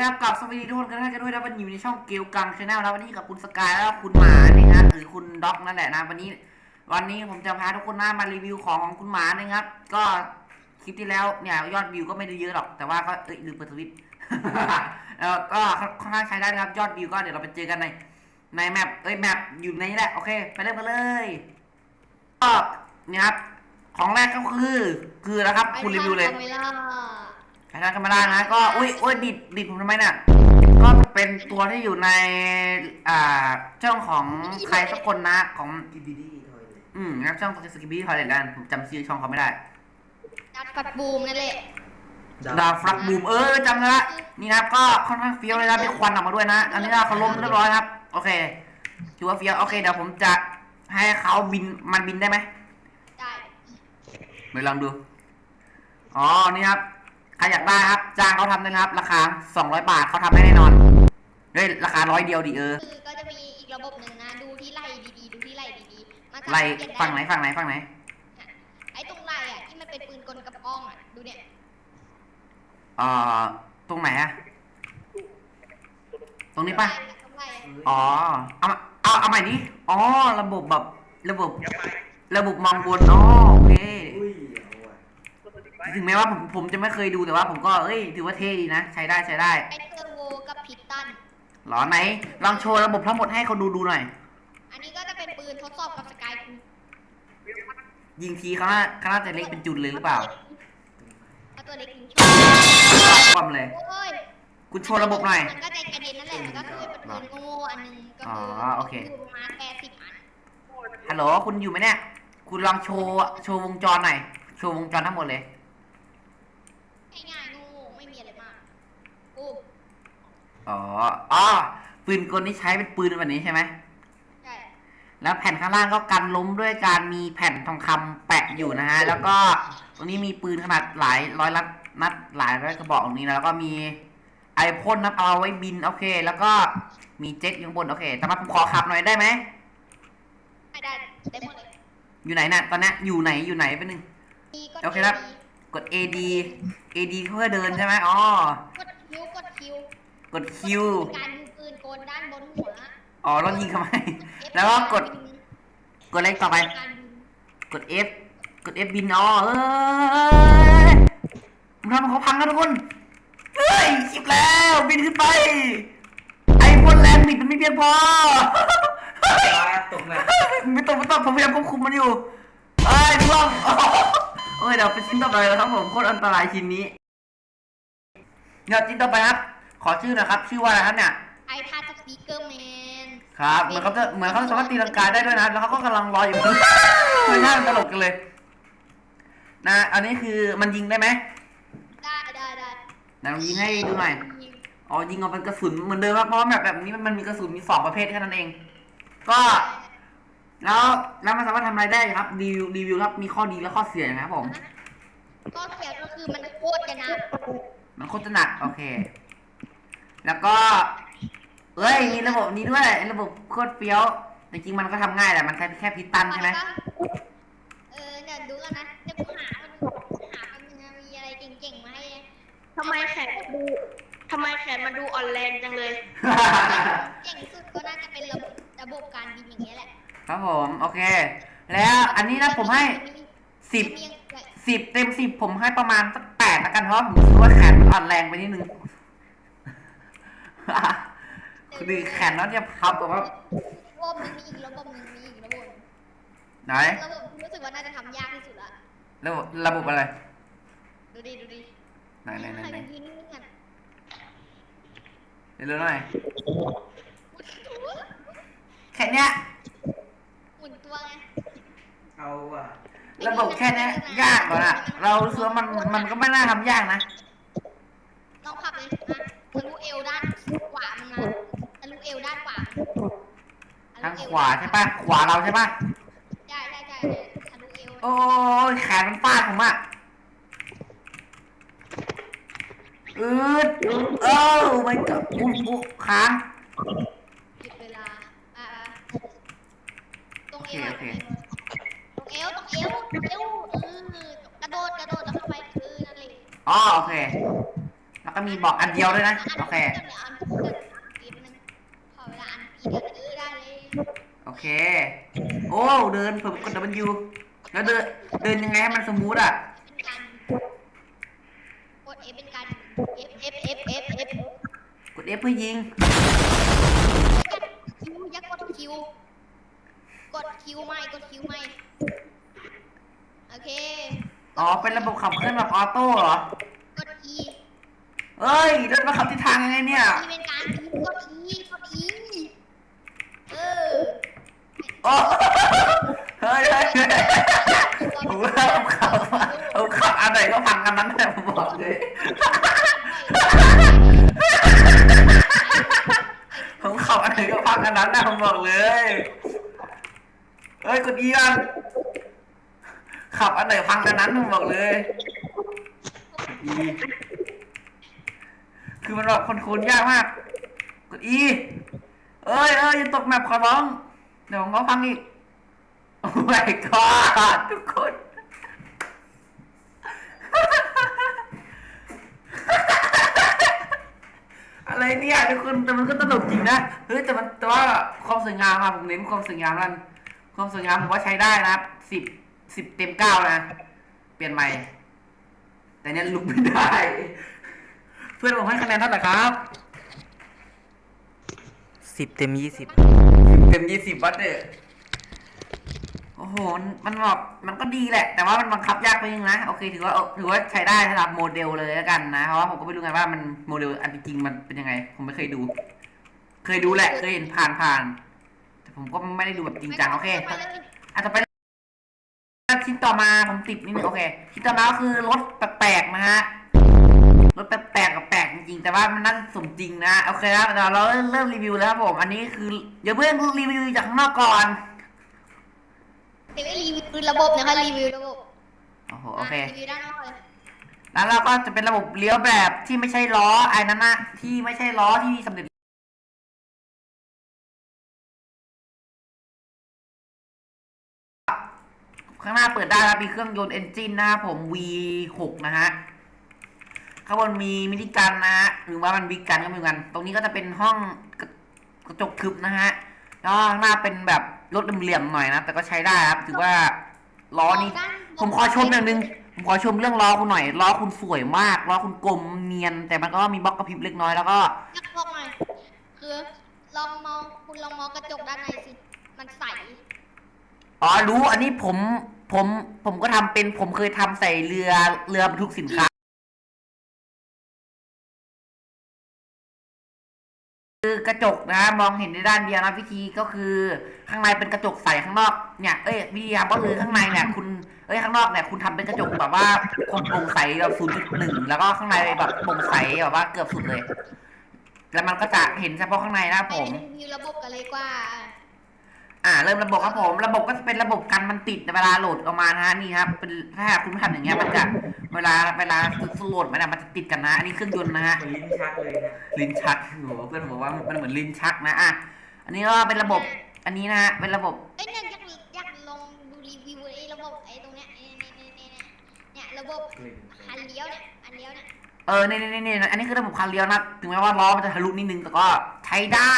ครับกับสวัสดีทุกคนกันด้วยนะวันนี้อยู่ในช่องเกลกังชาแนลนะวันนี้กับคุณสกายแล้วคุณหมานี่ฮะหรือคุณด็อกนั่นแหละนะวันนี้ วันนี้ผมจะพาทุกคนมามารีวิวของของคุณหมานะครับ ก็คลิปที่แล้วเนี่ยยอดวิวก็ไม่ได้เยอะหรอกแต่ว่าก็เอ้ยลืมเปิดทวิตเออก็ค่อนข้างใช้ได้นะครับยอดวิวก็เดี๋ยวเราไปเจอกันในในแมปเอ้ยแมปอยู่ในนี้แหละโอเค ไปเริ่มกันเลยก็เนี่ยครับของแรกก็คือคือนะครับ คุณรีวิวเลย ไปทางคาเมล่าใช้ทางคาเมล่านะก็อุ้ยอุ้ยดิดดิดผมทำไมเนี่ยก็เป็นตัวที่อยู่ใน อ่าช่องของใครสักคนนะของ กิบบิดี้ทอยเลยอืมนะครับช่องสกิบบี้ทอยเลนกันผมจำชื่อช่องเขาไม่ได้ ดัดปัดบูมนั่นแหละดาวฟลักบูมเออจำได้ละนี่นะครับก็ค่อนข้างเฟี้ยวเลยนะมีควันออกมาด้วยนะ อันนี้เราเขาล้มเรียบร้อยครับ โอเคถือว่าเฟี้ยวโอเคเดี๋ยวผมจะให้เขาบินมันบินได้ไหมได้ ไปลองดู อ๋อ นี่ครับใครอยากได้ครับ จ้างเขาทำได้นะครับ ราคา 200 บาทเขาทำให้แน่นอนเฮ้ยราคาร้อยเดียวดิเออ คือก็จะมีอีกระบบหนึ่งนะดูที่ไหล่ดีๆ ดูที่ไหล่ดีๆมันจะไล่เปลี่ยนด้ฝั่งไหนฝั่งไหนฝั่งไหน ไอ้ตรงไหล่อะที่มันเป็นปืนกลกระป้องอะดูเนี่ยเอ่อ ตรงไหนอะตรงนี้ปะตรงไหล่อะอ๋อ เอามาเอาเอาใหม่ดิอ๋อ ระบบแบบ ระบบ ระบบมองบนอ๋อโอเค อุ้ยเอาว่ะ ถึงแม้ว่าผมผมจะไม่เคยดูแต่ว่าผมก็เอ้ยถือว่าเท่ดีนะ ใช้ได้ใช้ได้ไอ้เทอร์โวกับพิตตัน หรอไหนลองโชว์ระบบทั้งหมดให้เขาดูดูหน่อย อันนี้ก็จะเป็นปืนทดสอบกับสกายคูยิงทีเขาน่าเขาน่าจะเล็กเป็นจุดเลยหรือเปล่าถ้าตัวเล็กยิงชอบความเลย โอ้ยคุณโชว์ระบบหน่อย มันก็จะกระเด็นนั่นแหละ มันก็คือเป็นปืนโง่ๆอันหนึงก็อ๋คืออโอเค ยู่ประมาณแปดสิบอัน ฮัลโหลคุณอยู่ไหมเนี่ย คุณลองโชว์โชว์วงจรหน่อย โชว์วงจรทั้งหมดเลย ง่ายๆโง่ไม่มีอะไรมากโอ้ อ๋ออ๋อปืนกลนี่ใช้เป็นปืนแบบนี้ใช่ไหมใช่แล้วแผ่นข้างล่างก็กันล้มด้วยการมีแผ่นทองคำแปะอยู่นะฮะ แล้วก็ตรงนี้มีปืนขนาดหลายร้อยนัดนัดหลายร้อยกระบอกตรงนี้นะแล้วก็มีไอพ่นนับเอาไว้บินโอเค แล้วก็มีเจ็ตอยู่ข้างบนโอเคแต่มาผมขอขับหน่อยได้ไหมได้ได้ได้หมดเลยอยู่ไหนน่ะตอนเนี้ยอยู่ไหนอยู่ไหนเป็นหนึ่งมีกดโอเคครับ กด AD AD เพื่อเดินใช่ไหมอ๋อ กดคิวกดคิว กด Q มีการยิงปืนโกนด้านบนหัวอ๋อแล้วยิงทำไมแล้วก็กด กดเลขต่อไปการยิงกด F กด F บินอ๋อเอ้ยมันทำให้เขาพังนะทุกคน เฮ้ยคลิปแล้ว บินขึ้นไป ไอ้พลแลนด์บิดมันไม่เพียงพอเฮ้ยตกนะไม่ต้องไม่ต้องผมพยายามควบคุมมันอยู่เอ้ยล่วงโอ้ยเดี๋ยวไปชิ้นต่อไปแล้วครับผมโคตรอันตรายชิ้นนี้เดี๋ยวชิ้นต่อไปครับ ขอชื่อหนะครับ ชื่อว่าอะไรครับเนี่ยไอพาสปีกเกอร์แมนครับเหมือนเขาจะเหมือนเขาสามารถตีลังกาได้ด้วยนะแล้วเขาก็กำลังรออยู่ไม่น่าตลกกันเลย นะ อันนี้คือมันยิงได้ไหมได้ได้ได้ไหนลองยิงให้ดูหน่อยยิงอ๋อยิงเอาเป็นกระสุนเหมือนเดิมครับเพราะว่าแบบแบบนี้มันมีกระสุนมีสองประเภทแค่นั้นเอง ก็ แล้วแล้วมันสามารถทำอะไรได้ครับรีวิวรีวิวครับมีข้อดีและข้อเสียยังไงครับผม ก็เสียก็คือมันโคตรจะหนะมันโคตรจะหนักโอเค แล้วก็เอ้ยมีระบบนี้ด้วย ระบบโคตรเฟี้ยวแต่จริงมันก็ทำง่ายแหละมันแค่แค่พิสตันใช่ไหมเออเดี๋ยวดูกันนะเดี๋ยวกูหามันหามันมีอะไรเก่งๆมาให้ทำไมแขนดูทำไมแขนมันดูอ่อนแรงจังเลย เก่งสุดก็น่าจะเป็นระบบระบบการบินอย่างเงี้ยแหละครับผมโอเค แล้วอันนี้นะผมให้สิบสิบเต็มสิบผมให้ประมาณสักแปดละกันเพราะผมรู้สึกว่าแขนมันอ่อนแรงไปนิดนึง คือดีแขนน้องจะพับแบบว่าระบบหนึงมีอีกระบบหนึงมีอีกระบบหนึ่งไหนระบบที่รู้สึกว่าน่าจะทำยากที่สุดละระบบระบบอะไร ดูดิดูดิไหนไหนไหนไหนยืนนิ่งๆกันเดี๋ยวดูหน่อยแค่เนี้ยหมุนตัวไงเอาว่ะระบบแค่เนี้ยยากกว่าน่ะ เรารู้สึกว่ามันมันก็ไม่น่าทำยากนะ ลองขับเลยนะ ทะลุเอวด้านขวามันมาทะลุเอวด้านขวาทางขวาใช่ปะขวาเราใช่ปะใช่ใช่ใช่ทะลุเอวโอ้ยแขนมันฟาดผมอะอืดเอ้ามันก็อุ้มอุ้ค้างหยุดเวลา อ่าตรงโอเอเควโอเคตรงเอวตรงเอวตรงเอวเออกระโดดกระโดดแล้วเข้าไปคือนั่นเลยอ๋อโอเค แล้วก็มีบอกอันเดียวด้วยนะ โอเคเดี๋ยวอันเดี๋ยวอันปีนึงขอเวลาอันปีเดี๋ยวเออได้เลยโอเค โอ้ เดินผมกด W แล้วเดิน เดินยังไงให้มันสมูทอะเป็นการกด F เป็นการ F F F F F กด F เพื่อยิง คิวยักกดคิว กดคิวไม่กดคิวไม่โอเค อ๋อ เป็นระบบขับเคลื่อนแบบออโต้เหรอกด E เอ้ยแล้วมาขับทิศทางยังไงเนี่ย E เป็นการกด E กด E เออโอ้เฮ้ยเฮ้ยเฮ้ยผมว่าผมขับผมขับอันไหนก็พังอันนั้นแต่ผมบอกเลยผมขับอันไหนก็พังอันนั้นนะผมบอกเลยเฮ้ยกดอีกันขับอันไหนพังอันนั้นผมบอกเลยกดอี คือมันแบบคนโทรลยากมาก กดอีเอ้ยเอ้ยอย่าตกแมปขอร้อง เดี๋ยวผมก็พังอีก โอ้ my god ทุกคน อะไรเนี่ยทุกคนแต่มันก็ตลกจริงนะ เฮ้ยแต่มันแต่ว่าความสวยงามอะผมเน้นความสวยงามนั่นความสวยงามผมว่าใช้ได้นะครับสิบสิบเต็มเก้านะ เปลี่ยนใหม่ แต่เนี่ยลุกไม่ได้ เพื่อนผมให้คะแนนเท่าไหร่ครับสิบเต็มยี่สิบเต็มยี่สิบวัตเตอร์โอ้โห มันแบบมันก็ดีแหละ แต่ว่ามันบังคับยากไปนึงนะ โอเค ถือว่าถือว่าใช้ได้สำหรับโมเดลเลยแล้วกันนะ เพราะว่าผมก็ไม่รู้ไงว่ามันโมเดลอันจริงมันเป็นยังไง ผมไม่เคยดู เคยดูแหละ เคยเห็นผ่านผ่านๆแต่ผมก็ไม่ได้ดูแบบจริงจังโอเคไปเลยอาจจะไปชิ้นต่อมาผมติดนิดนึงโอเคชิ้นต่อมาก็คือรถแปลกๆนะฮะรถแปลกๆกับแปลกจ ริงๆแต่ว่ามันน่าจะสมจริงนะ โอเคครับเดี๋ยวเราเริ่มเริ่มรีวิวแล้วครับผม อันนี้คืออย่าเพิ่งรีวิวจากข้างนอกก่อนเดี๋ยวรีวิวระบบนะคะรีวิวระบบโอ้โหโอเคะรีวิวด้านนอกเลยแล้วเราก็จะเป็นระบบเลี้ยวแบบที่ไม่ใช่ล้อไอ้นั่นนะที่ไม่ใช่ล้อที่สำเร็จข้างหน้าเปิดได้ครับมีเครื่องยนต์เอนจินนะครับผม V6 นะฮะ ข้างบนมีมินิกันนะฮะหรือว่ามันวิกกันก็ไม่เหมือนกัน ตรงนี้ก็จะเป็นห้องกระกระจกทึบนะฮะแล้วข้างหน้าเป็นแบบรถเหลี่ยมๆหน่อยนะ แต่ก็ใช้ได้ครับ ถือว่าล้อนี้ผมขอชมอย่างหนึ่งผมขอชมเรื่องล้อคุณหน่อยล้อคุณสวยมากล้อคุณกลมเนียน แต่มันก็มีบล็อกกระพริบเล็กน้อยแล้วก็อยากบอกหน่อยคือลองมองคุณลองมองกระจกด้านในสิมันใสอ๋อรู้อันนี้ผมผมผมก็ทำเป็นผมเคยทำใส่เรือเรือบรรทุกสินค้า อกระจกนะมองเห็นในด้านเดียวนะวิธีก็คือข้างในเป็นกระจกใสข้างนอกเนี่ยเอ้ยวิธีทำก็คือข้างในเนี่ยคุณเอ้ยข้างนอกเนี่ยคุณทำเป็นกระจกแบบว่าคงโปร่งใสแบบศูนย์จุดหนึ่งแล้วก็ข้างในแบบโปร่งใสแบบว่าเกือบสุดเลย แล้วมันก็จะเห็นเฉพาะข้างในนะผมมีระบบอะไรกว่า อ่าเริ่มระบบครับผม ระบบก็จะเป็นระบบกันมันติดเวลาโหลดออกมานะฮะนี่ครับเป็นถ้าหากคุณไม่ทำอย่างเงี้ยมันจะเวลาเวลาโหลดมันอะมันจะติดกันนะ อันนี้เครื่องยนต์นะฮะเหมือนลิ้นชักเลยนะลิ้นชักโหเพื่อนบอกว่ามันเหมือนลิ้นชักนะอะอันนี้ก็เป็นระบบ อันนี้นะฮะเป็นระบบเอ้ยเนี่ยอยากอยากลองดูรีวิวไอ้ระบบไอ้ตรงเนี้ยเนี่ยเนี่ยเนี่ยเนี่ยเนี่ยระบบกลิ่นคันเลี้ยวเนี่ยอันเลี้ยวเนี่ยเออนี่นี่นี่อันนี้คือระบบคันเลี้ยวนะถึงแม้ว่าล้อมันจะทะลุนิดนึงแต่ก็ใช้ได้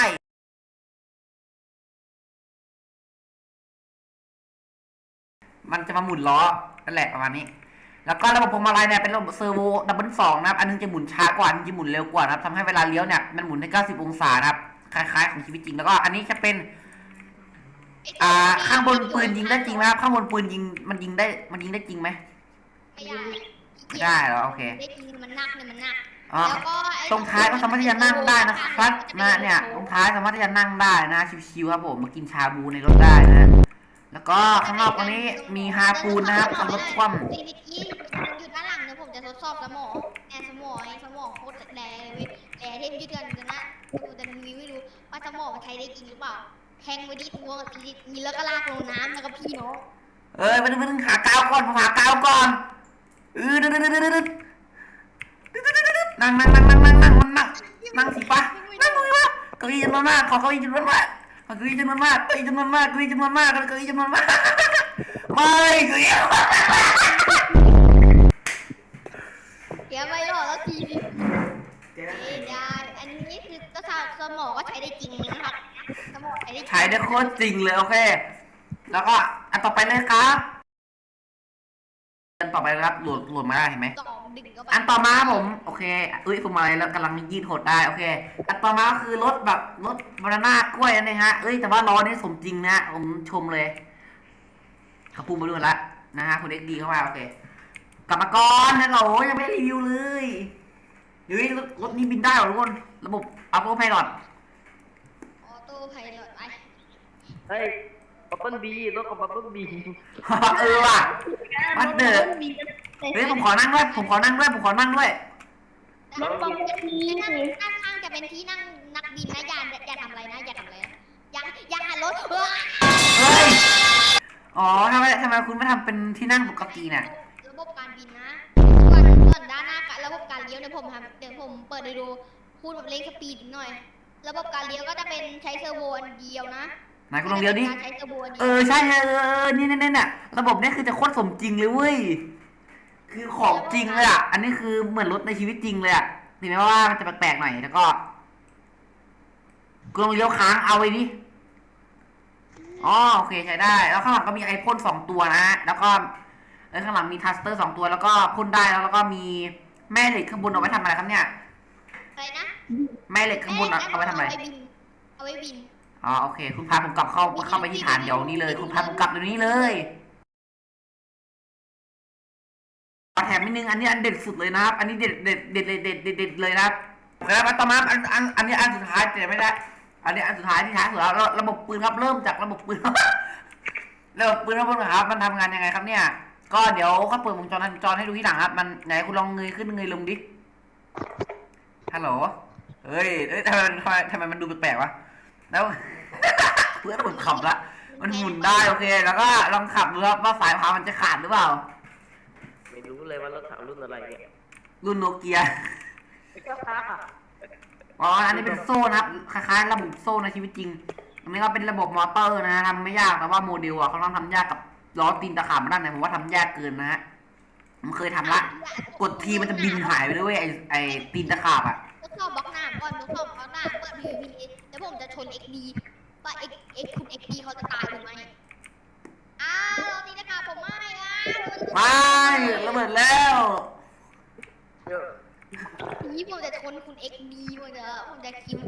มันจะมาหมุนล้อนั่นแหละประมาณนี้ แล้วก็ระบบพวงมาลัยเนี่ยเป็นระบบเซอร์โวดับเบิลสองนะครับ อันนึงจะหมุนช้ากว่าอันนึงจะหมุนเร็วกว่านะครับทำให้เวลาเลี้ยวเนี่ยมันหมุนได้ 90 องศานะครับ คล้ายๆ ของชีวิตจริง แล้วก็อันนี้จะเป็นไตัวอ่านี้ข้างบนปืนยิงได้จริงไหมครับ ข้างบนปืนยิงมันยิงได้ มันยิงได้จริงไหมไม่ได้ไม่ได้เหรอโอเคได้จริงมันหนักเนี่ยมันหนักอ๋อแล้วก็ไอ้ตรงท้ายก็สามารถที่จะนั่งได้นะครับนะเนี่ยตรงท้ายสามารถที่จะนั่งได้นะชิวๆครับผมมากินชาบูในรถได้นะ แล้วก็ข้างนอกตรงนี้มีฮาปูนนะครับขับรถคว่ำซีนิกี้อยู่ด้านหลังเดี๋ยวผมจะทดสอบสมองแอนสมองไอ้สมองโคตรแรงเลยเว้ยแอร์เทมยืดเดือนกันนะดูแต่มีไม่รู้ว่าสมองมันใช้ได้จริงหรือเปล่าแทงไว้ที่ตัวมีแล้วก็ลากลงน้ำแล้วก็พี่น้องเอ้ยไปดึงไปดึงหากาวก่อนผมหากาวก่อนเออดึงดึงดึงดึงดึงดึงนั่งนั่งนั่งนั่งนั่งนั่งมันนั่งนั่งสิปะนั่งตรงนี้ปะเก้าอี้จำนวนมากขอเก้าอี้จำนวนมาก ขอเก้าอี้จำนวนมากเก้าอี้จำนวนมากเก้าอี้จำนวนมากเก้าอี้จำนวนมากไม่เก้าอี้เดี๋ยวไปหรอแล้วทีนี้เจ๊ได้ไม่ได้อันนี้คือก็สมองก็ใช้ได้จริงนะครับสมองใช้ได้จริงใช้ได้โคตรจริงเลยโอเค แล้วก็อันต่อไปเลยครับอันต่อไปนะครับโหลดโหลดมาได้เห็นไหมสอง ดึงเข้าไปอันต่อมาครับผม โอเคเอ้ยผมอะไรแล้วกำลังยืดหดได้ โอเค อันต่อมาก็คือรถแบบรถบานาน่ากล้วยนั่นเองฮะ เอ้ยแต่ว่าล้อนี่สมจริงนะผมชมเลยเขาพูดมาด้วยละนะฮะคุณเอ็กดีเข้ามาโอเคกลับมาก่อนนะโหลยังไม่ได้รีวิวเลยเฮ้ยรถรถนี้บินได้เหรอทุกคนระบบอัพโหลดไพลอตออโต้ไพลอตไป เฮ้ย บับเบิ้ลบีรถของบับเบิ้ลบีเออว่ะ มันเดือดเฮ้ยผมขอนั่งด้วยผมขอนั่งด้วยผมขอนั่งด้วยนั่งนั่งนั่งข้างจะเป็นที่นั่งนักบินนะอย่าอย่าทำอะไรนะอย่าทำอะไรนะอย่าอย่าหันรถเฮ้ยเฮ้ย อ๋อทำไมทำไมคุณไม่ทำเป็นที่นั่งปกติเนี่ยระบบการบินนะส่วนส่วนด้านหน้ากับระบบการเลี้ยวเดี๋ยวผมทำเดี๋ยวผมเปิดให้ดูพูดแบบเร่งสปีดหน่อย ระบบการเลี้ยวก็จะเป็นใช้เทอร์โบอันเดียวนะ ไหนคุณลองเดียวดิใช้เทอร์โบอันเดีเอยวอใช่เออเออเออนี่นี่นี่เนี่ยระบบเนี่ยคือจะโคตรสมจริงเลยเว้ยคือของจริงเลยอะอันนี้คือเหมือนรถในชีวิตจริงเลยอะถึงแม้ว่ามันจะแปลกๆหน่อยแล้วก็กลองเลี้ยวค้างเอาไว้ดิอ๋อโอเคใช้ได้ แล้วข้างหลังก็มีไอพ่นสองตัวนะฮะแล้วก็เออข้างหลังมีทัสเตอร์สองตัวแล้วก็พ่นได้แล้วแล้วก็มีแม่เหล็กข้างบนเอาไว้ทำอะไรครับเนี่ย อะไรนะแม่เหล็กข้างบนเอาเอาไว้ทำอะไร เอาไว้บินเอาไว้บิน อ๋อโอเค คุณพาผมกลับเข้าเข้าไปที่ฐานเดี๋ยวนี้เลย คุณพาผมกลับเดี๋ยวนี้เลยขอแถมนิดนึงอันนี้อันเด็ดสุดเลยนะครับ อันนี้เด็ดเด็ดเด็ดเด็ดเด็ดเด็ดเด็ดเลยนะครับโอเครับต่อมาอันอันอันนี้อันสุดท้ายแต่ไม่ได้ อันนี้อันสุดท้ายที่ท้ายสุดแล้วแล้วระบบปืนครับเริ่มจากระบบปืนระบบปืนครับผมครับมันทำงานยังไงครับเนี่ย ก็เดี๋ยวเขาเปิดวงจรวงจรให้ดูที่หลังครับ มันไหนคุณลองเงยขึ้นเงยลงดิฮัลโหลเฮ้ยเอ้ยทำไมมันทำไมทำไมมันดูแปลกๆวะ แล้ว เพื่อนผมขับละมันหมุนได้โอเค แล้วก็ลองขับดูครับว่าสายพานมันจะขาดหรือเปล่า ไม่รู้เลยว่ารถถังรุ่นอะไรเนี่ยรุ่นโนเกียอ๋ออันนี้เป็นโซ่นะครับคล้ายๆ ระบบโซ่ในชีวิตจริงอันนี้ก็เป็นระบบมอเตอร์นะฮะทำไม่ยากแต่ว่าโมเดลอะเขาต้องทำยากกับล้อตีนตะขาบมาด้านไหนผมว่าทำยากเกินนะฮะผมเคยทำละ กดทีมันจะบินหายไปด้วยเวยไอไอตีนตะขาบอะทดสอบบล็อกหน้าก่อนทดสอบบล็อกหน้าเปิด PVP แล้ว ผมจะชน XD ว่า X X คุณ XD เขาจะตายหรือไม่อ้าวตีนะคะผมไม่อะไม่ระเบิดแล้วนี่ผมจะชนคุณ XD ผมจะผมจะคิว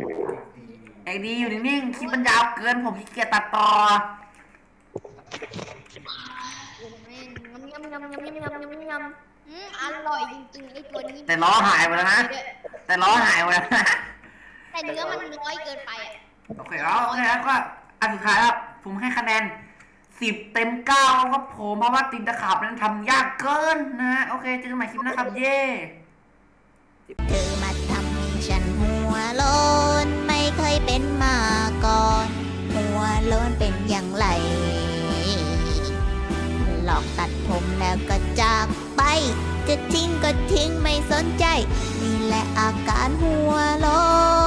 ไอดีอยู่นิ่งๆคลิปมันยาวเกินผมขี้เกียจตัดต่อโอ้แม่งยำยำยำยำยำยำยำยำอืมอร่อยจริงๆไอ้ตัวนี้แต่ล้อหายไปแล้วนะ แต่ล้อหายไปแล้วนะ แต่เนื้อมันน้อยเกินไปอะโอเคแล้วโอเคแล้วก็อันสุดท้ายครับผมให้คะแนนสิบเต็มเก้าครับผมเพราะว่าตีนตะขาบนั้นทำยากเกินนะฮะโอเคเจอกันใหม่คลิปหนะครับ เย้เธอมาทำให้ฉันหัวโลนไม่เคยเป็นมาก่อน หัวโลนเป็นอย่างไร หลอกตัดผมแล้วก็จากไป จะทิ้งก็ทิ้งไม่สนใจ นี่แหละอาการหัวโลน